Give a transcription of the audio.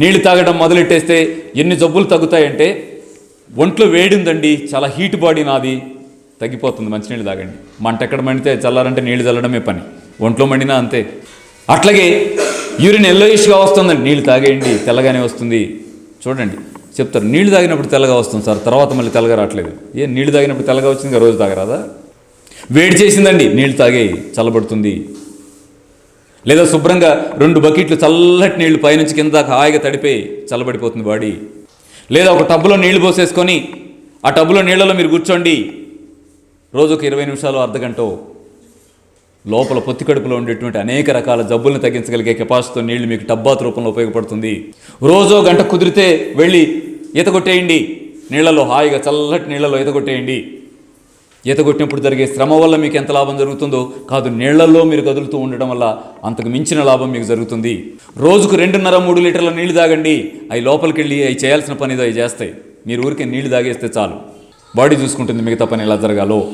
నీళ్ళు తాగడం మొదలెట్టేస్తే ఎన్ని జబ్బులు తగ్గుతాయంటే ఒంట్లో వేడిందండి చాలా హీట్ బాడీ నాది తగ్గిపోతుంది మంచినీళ్ళు తాగండి. మంట ఎక్కడ మండితే చల్లారంటే నీళ్ళు చల్లడమే పని. ఒంట్లో మండినా అంతే. అట్లాగే యూరిన్ ఎల్లోయిష్గా వస్తుందండి నీళ్ళు తాగేయండి తెల్లగానే వస్తుంది. చూడండి చెప్తారు నీళ్ళు తాగినప్పుడు తెల్లగా వస్తుంది సార్ తర్వాత మళ్ళీ తెల్లగా రావట్లేదు. ఏ నీళ్ళు తాగినప్పుడు తెల్లగా వచ్చింది రోజు తాగరాదా? వేడి చేసిందండి నీళ్ళు తాగే చల్లబడుతుంది. లేదా శుభ్రంగా రెండు బకెట్లు చల్లటి నీళ్ళు పైనుంచి కింద దాకా హాయిగా తడిపే చల్లబడిపోతుంది బాడీ. లేదా ఒక టబ్బులో నీళ్ళు పోసేసుకొని ఆ టబ్బులో నీళ్ళలో మీరు కూర్చోండి. రోజుకు ఇరవై నిమిషాలు అర్ధగంట లోపల పొత్తి కడుపులో ఉండేటువంటి అనేక రకాల జబ్బులను తగ్గించగలిగే కెపాసిటీతో నీళ్ళు మీకు టబ్బాత్ రూపంలో ఉపయోగపడుతుంది. రోజో గంట కుదిరితే వెళ్ళి ఈత కొట్టేయండి. నీళ్ళలో హాయిగా చల్లటి నీళ్ళలో ఈత కొట్టేయండి. ఈత కొట్టినప్పుడు జరిగే శ్రమ వల్ల మీకు ఎంత లాభం జరుగుతుందో కాదు నీళ్ళలో మీరు కదులుతూ ఉండడం వల్ల అంతకు మించిన లాభం మీకు జరుగుతుంది. రోజుకు రెండున్నర మూడు లీటర్ల నీళ్ళు తాగండి. అవి లోపలికి వెళ్ళి అవి చేయాల్సిన పని అవి చేస్తాయి. మీరు ఊరికే నీళ్ళు తాగేస్తే చాలు. బాడీ చూసుకుంటుంది మిగతా పని ఎలా జరగాలో.